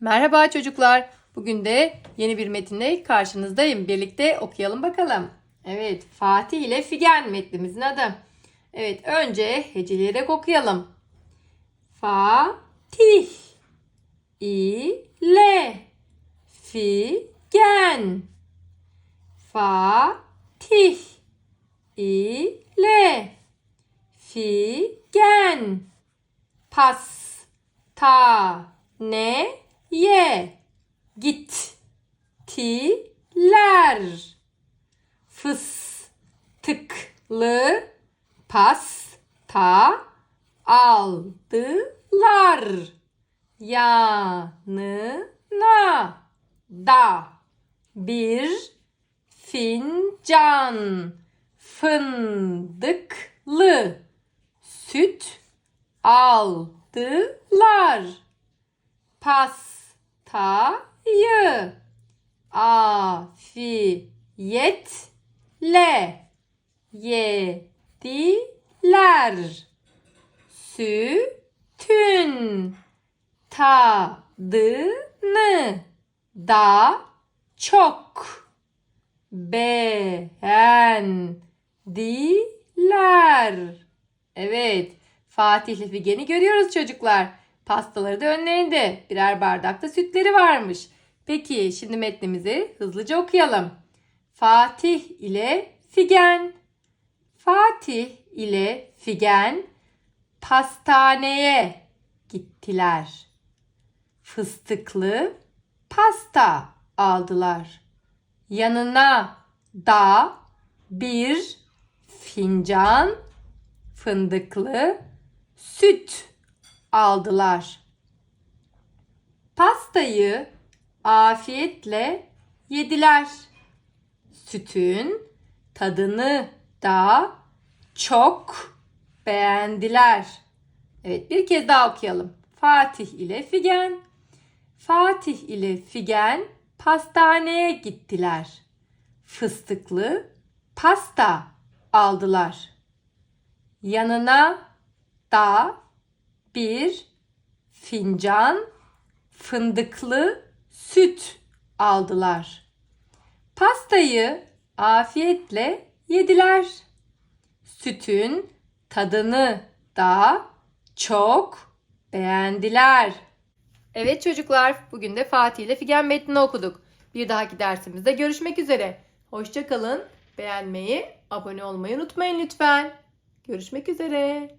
Merhaba çocuklar. Bugün de yeni bir metinle karşınızdayım. Birlikte okuyalım bakalım. Evet, Fatih ile Figen metnimizin adı. Evet, önce heceleyerek okuyalım. Fatih ile Figen Fatih ile Figen pastaneye gittiler. Fıstıklı pasta aldılar. Yanına da bir fincan fındıklı süt aldılar. Pastayı afiyetle yediler. Sütün tadını da çok beğendiler. Evet, Fatih ile Figen'i görüyoruz çocuklar. Pastaları da önlerinde. Birer bardakta sütleri varmış. Peki şimdi metnimizi hızlıca okuyalım. Fatih ile Figen. Fatih ile Figen pastaneye gittiler. Fıstıklı pasta aldılar. Yanına da bir fincan fındıklı süt aldılar. Pastayı afiyetle yediler. Sütün tadını da çok beğendiler. Evet bir kez daha okuyalım. Fatih ile Figen. Fatih ile Figen pastaneye gittiler. Fıstıklı pasta aldılar. Yanına da bir fincan fındıklı süt aldılar. Pastayı afiyetle yediler. Sütün tadını da çok beğendiler. Evet çocuklar, bugün de Fatih ile Figen metnini okuduk. Bir dahaki dersimizde görüşmek üzere. Hoşçakalın. Beğenmeyi, abone olmayı unutmayın lütfen. Görüşmek üzere.